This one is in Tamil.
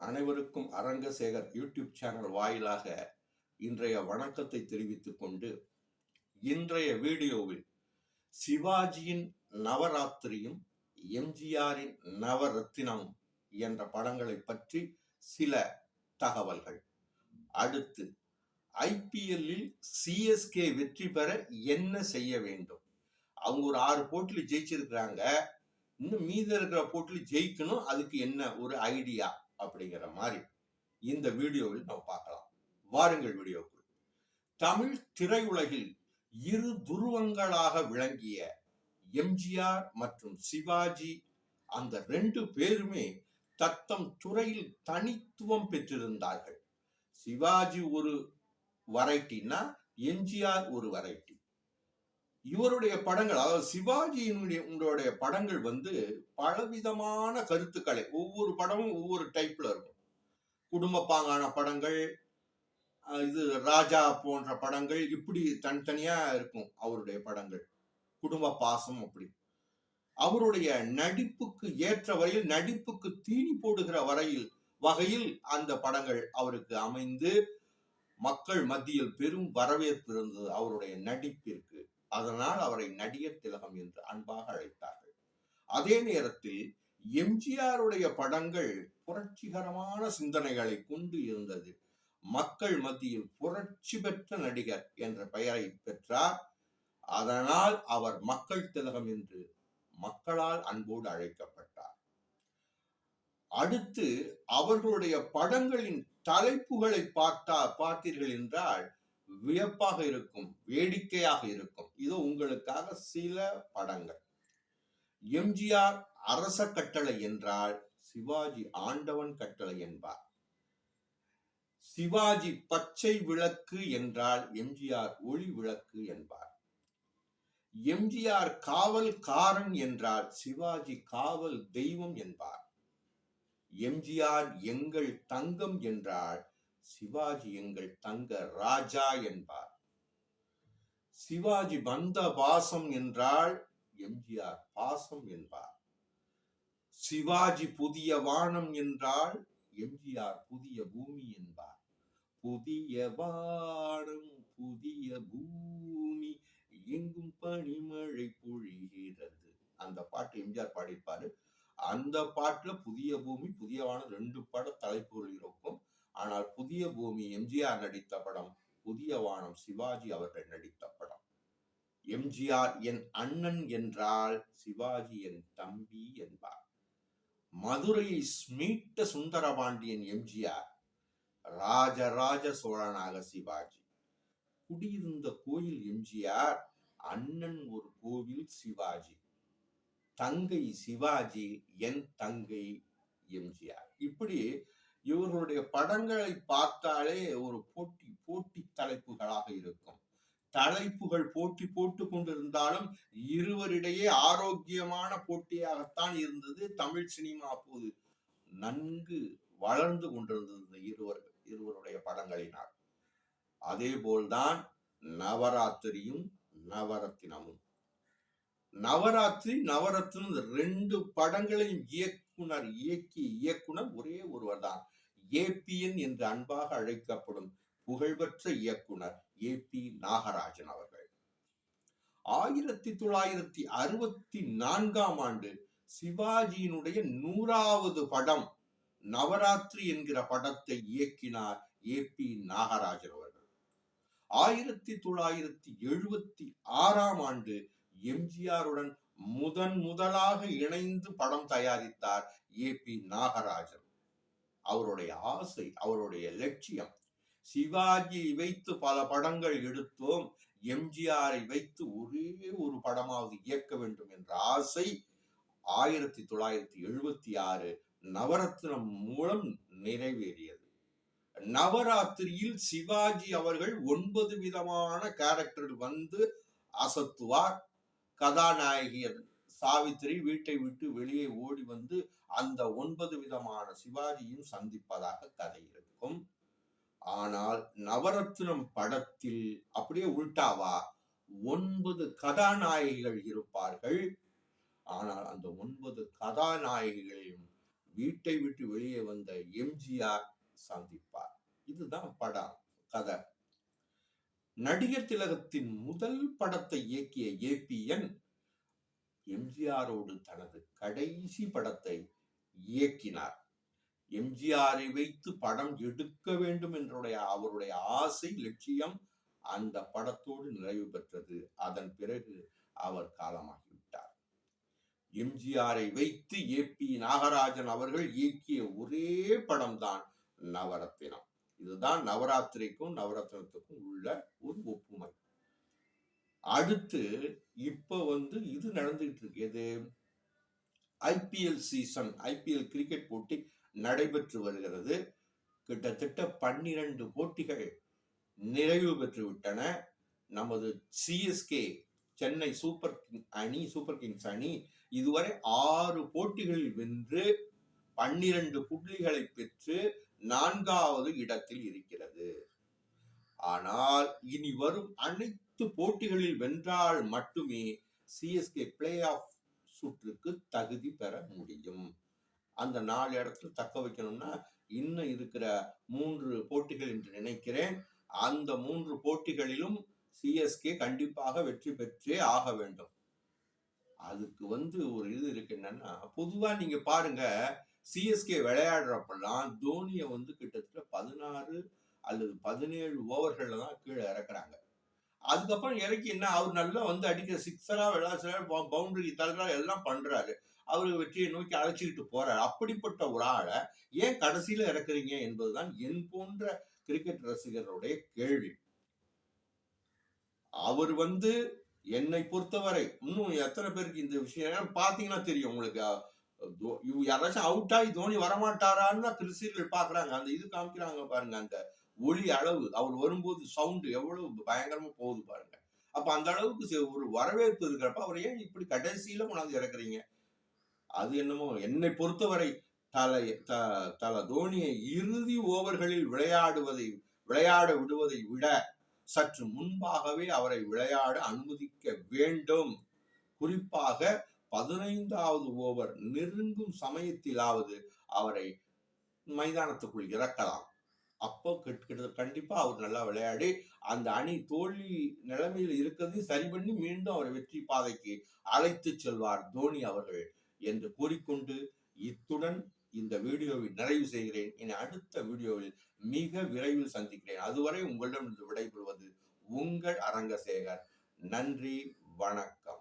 அனைவருக்கும் அரங்கசேகர் யூடியூப் சேனல் வாயிலாக இன்றைய வணக்கத்தை தெரிவித்துக் கொண்டு இன்றைய வீடியோவில் சிவாஜியின் நவராத்திரியும் எம்ஜிஆரின் நவரத்தினமும் என்ற படங்களை பற்றி சில தகவல்கள். அடுத்து ஐபிஎல்லில் சிஎஸ்கே வெற்றி பெற என்ன செய்ய வேண்டும்? அவங்க ஒரு ஆறு போட்டியில் ஜெயிச்சிருக்கிறாங்க. இன்னும் மீதி இருக்கிற போட்டியில் ஜெயிக்கணும். அதுக்கு என்ன ஒரு ஐடியா? அப்படிங்கிற மாதிரி இந்த வீடியோவில் நம்ம பார்க்கலாம். வாருங்கள் வீடியோக்குள். தமிழ் திரையுலகில் இரு துருவங்களாக விளங்கிய எம்ஜிஆர் மற்றும் சிவாஜி அந்த ரெண்டு பேருமே தத்தம் துறையில் தனித்துவம் பெற்றிருந்தார்கள். சிவாஜி ஒரு வரைட்டினா எம்ஜிஆர் ஒரு வரைட்டி இவருடைய படங்கள் அதாவது சிவாஜியினுடைய உங்களுடைய படங்கள் வந்து பலவிதமான கருத்துக்களை ஒவ்வொரு படமும் ஒவ்வொரு டைப்ல இருக்கும். குடும்ப பாங்கான படங்கள் இது ராஜா போன்ற படங்கள் இப்படி தனித்தனியா இருக்கும் அவருடைய படங்கள். குடும்ப பாசம் அப்படி. அவருடைய நடிப்புக்கு ஏற்ற வரையில் நடிப்புக்கு தீனி போடுகிற வரையில் வகையில் அந்த படங்கள் அவருக்கு அமைந்து மக்கள் மத்தியில் பெரும் வரவேற்பு இருந்தது அவருடைய நடிப்பிற்கு. அதனால் அவரை நடிகர் திலகம் என்று அன்பாக அழைத்தார்கள். அதே நேரத்தில் எம்ஜிஆருடைய படங்கள் புரட்சிகரமான சிந்தனைகளை கொண்டு இருந்தது. மக்கள் மத்தியில் புரட்சி பெற்ற நடிகர் என்ற பெயரை பெற்றார். அதனால் அவர் மக்கள் திலகம் என்று மக்களால் அன்போடு அழைக்கப்பட்டார். அடுத்து அவர்களுடைய படங்களின் தலைப்புகளை பார்த்தா பார்த்தீர்கள் என்றால் வியப்பாக இருக்கும் வேடிக்கையாக இருக்கும். இது உங்களுக்காக சில படங்கள். எம்ஜிஆர் அரச கட்டளை என்றால் சிவாஜி ஆண்டவன் கட்டளை என்பார். சிவாஜி பச்சை விளக்கு என்றால் எம்ஜிஆர் ஒளி விளக்கு என்பார். எம்ஜிஆர் காவல்காரன் என்றால் சிவாஜி காவல் தெய்வம் என்பார். எம்ஜிஆர் எங்கள் தங்கம் என்றால் சிவாஜி எங்கள் தங்க ராஜா என்பார். சிவாஜி வந்த பாசம் என்றால் எம்ஜிஆர் பாசம் என்பார். சிவாஜி புதிய வானம் என்றால் எம்ஜிஆர் புதிய பூமி என்பார். புதிய வானம் புதிய பூமி எங்கும் பனிமழை பொழிகிறது. அந்த பாட்டு எம்ஜிஆர் பாடியிருப்பாரு. அந்த பாட்டுல புதிய பூமி புதிய வானம் ரெண்டு பட தலைப்புகள் இருக்கும் ஆனால் புதிய பூமி எம்ஜிஆர் நடித்த படம் புதிய வானம் சிவாஜி அவர்கள் நடித்த படம். எம்ஜிஆர் என் அண்ணன் என்றால் சிவாஜி என் தம்பி என்பார். மதுரையை ஸ்மீட்ட சுந்தரபாண்டியன் எம்ஜிஆர் ராஜராஜ சோழனாக சிவாஜி. குடியிருந்த கோயில் எம்ஜிஆர் அண்ணன் ஒரு கோவில் சிவாஜி. தங்கை சிவாஜி என் தங்கை எம்ஜிஆர். இப்படி இவர்களுடைய படங்களை பார்த்தாலே ஒரு போட்டி போட்டி தலைப்புகளாக இருக்கும். தலைப்புகள் போட்டி போட்டு கொண்டிருந்தாலும் இருவரிடையே ஆரோக்கியமான போட்டியாகத்தான் இருந்தது. தமிழ் சினிமா அப்போது நன்கு வளர்ந்து கொண்டிருந்தது இந்த இருவர் இருவருடைய படங்களினால். அதே போல்தான் நவராத்திரியும் நவரத்தினமும். நவராத்திரி நவரத்னம் ரெண்டு படங்களையும் இயக்குனர் இயக்கி இயக்குனர் ஒரே ஒருவர் தான். ஏபிஎன் என்று அன்பாக அழைக்கப்படும் புகழ்பெற்ற இயக்குனர் ஏ பி நாகராஜன் அவர்கள். ஆயிரத்தி தொள்ளாயிரத்தி அறுபத்தி நான்காம் ஆண்டு சிவாஜியினுடைய நூறாவது படம் நவராத்திரி என்கிற படத்தை இயக்கினார் ஏ பி நாகராஜன் அவர்கள். ஆயிரத்தி தொள்ளாயிரத்தி எழுபத்தி ஆறாம் ஆண்டு எம்ஜிஆருடன் முதன் முதலாக இணைந்து படம் தயாரித்தார் ஏ பி நாகராஜன். அவருடைய ஆசை அவருடைய லட்சியம் சிவாஜியை வைத்து பல படங்கள் எடுத்தோம் எம்ஜிஆரை வைத்து ஒரே ஒரு படமாவது இயக்க வேண்டும் என்ற ஆசை ஆயிரத்தி தொள்ளாயிரத்தி எழுபத்தி ஆறு நவரத்னம் மூலம் நிறைவேறியது. நவராத்திரியில் சிவாஜி அவர்கள் ஒன்பது விதமான கேரக்டர் வந்து அசத்துவார். கதாநாயகி சாவித்திரி வீட்டை விட்டு வெளியே ஓடி வந்து அந்த ஒன்பது விதமான சிவாஜியும் சந்திப்பதாக கதை இருக்கும். ஆனால் நவரத்னம் படத்தில் அப்படியே உள்டாவா ஒன்பது கதாநாயகிகள் இருப்பார்கள். ஆனால் அந்த ஒன்பது கதாநாயகிகளையும் வீட்டை விட்டு வெளியே வந்த எம்ஜிஆர் சந்திப்பார். இதுதான் படம் கதை. நடிகர் திலகத்தின் முதல் படத்தை இயக்கிய ஏபிஎன் எம்ஜிஆரோடு தனது கடைசி படத்தை இயக்கினார். எம்ஜிஆரை வைத்து படம் எடுக்க வேண்டும் என்றுடைய அவருடைய ஆசை லட்சியம் அந்த படத்தோடு நிறைவு பெற்றது. அதன் பிறகு அவர் காலமாகிவிட்டார். எம்ஜிஆரை வைத்து ஏ பி நாகராஜன் அவர்கள் இயக்கிய ஒரே படம்தான் நவரத்தினம். இதுதான் நவராத்திரிக்கும் நவரத்னத்துக்கும் உள்ள ஒரு ஒப்புமை. அடுத்து இப்ப வந்து இது நடந்துகிட்டு இருக்கு. எது? ஐபிஎல் சீசன் ஐபிஎல் கிரிக்கெட் போட்டி நடைபெற்று வருகிறது. கிட்டத்தட்ட பன்னிரண்டு போட்டிகள் நிறைவு பெற்று விட்டன. நமது சிஎஸ்கே சென்னை சூப்பர் கிங் அணி சூப்பர் கிங்ஸ் அணி இதுவரை ஆறு போட்டிகளில் வென்று பன்னிரண்டு புள்ளிகளை பெற்று நான்காவது இடத்தில் இருக்கிறது. ஆனால் இனி வரும் அனைத்து போட்டிகளில் வென்றால் மட்டுமே சிஎஸ்கே பிளே ஆஃப் சுற்றுக்கு தகுதி பெற முடியும். அந்த நாலு இடத்துல தக்க வைக்கணும்னா இன்னும் இருக்கிற மூன்று போட்டிகள் என்று நினைக்கிறேன். அந்த மூன்று போட்டிகளிலும் சிஎஸ்கே கண்டிப்பாக வெற்றி பெற்றே ஆக வேண்டும். அதுக்கு வந்து ஒரு இது இருக்கு என்னன்னா பொதுவா நீங்க பாருங்க சிஎஸ்கே விளையாடுறப்பெல்லாம் தோனியை வந்து கிட்டத்தட்ட பதினாறு அல்லது பதினேழு ஓவர்கள்ல தான் கீழே இறக்குறாங்க. அதுக்கப்புறம் இறக்கி என்ன அவர் நல்லா வந்து அடிக்கிற சிக்ஸரா விளாசுற பவுண்டரி தள்ளுறா எல்லாம் பண்றாரு. அவரு வெற்றியை நோக்கி அழைச்சிக்கிட்டு போறாரு. அப்படிப்பட்ட ஒரு ஆளை ஏன் கடைசியில இறக்குறீங்க என்பதுதான் என் போன்ற கிரிக்கெட் ரசிகர்களுடைய கேள்வி. அவர் வந்து என்னை பொறுத்தவரை இன்னும் எத்தனை பேருக்கு இந்த விஷயம்? பாத்தீங்கன்னா தெரியும் உங்களுக்கு தோ- இவ யாராச்சும் அவுட் ஆகி தோனி வரமாட்டாரான்னு தான் ரசிகர்கள் பாக்குறாங்க அந்த இது காமிக்கிறாங்க பாருங்க அந்த ஒளி அளவு. அவர் வரும்போது சவுண்டு எவ்வளவு பயங்கரமா போகுது பாருங்க. அப்ப அந்த அளவுக்கு ஒரு வரவேற்பு இருக்கிறப்ப அவர் ஏன் இப்படி கடைசியில கொண்டாந்து இறக்குறீங்க? அது என்னமோ என்னை பொறுத்தவரை தலை த தல தோனியை இறுதி ஓவர்களில் விளையாடுவதை விளையாட விடுவதை விட சற்று முன்பாகவே அவரை விளையாட அனுமதிக்க வேண்டும். குறிப்பாக பதினைந்தாவது ஓவர் நெருங்கும் சமயத்திலாவது அவரை மைதானத்துக்குள் இறக்கலாம். அப்போ கிட்ட- கிட்ட- கண்டிப்பா அவர் நல்லா விளையாடி அந்த அணி தோல்வி நிலைமையில் இருக்கிறதையும் சரி பண்ணி மீண்டும் அவரை வெற்றி பாதைக்கு அழைத்து செல்வார் தோனி அவர்கள் என்று கூறிக்கொண்டு இத்துடன் இந்த வீடியோவை நிறைவு செய்கிறேன். இனி அடுத்த வீடியோவில் மிக விரைவில் சந்திக்கிறேன். அதுவரை உங்களிடம் விடைபெறுவது உங்கள் அரங்கசேகர். நன்றி வணக்கம்.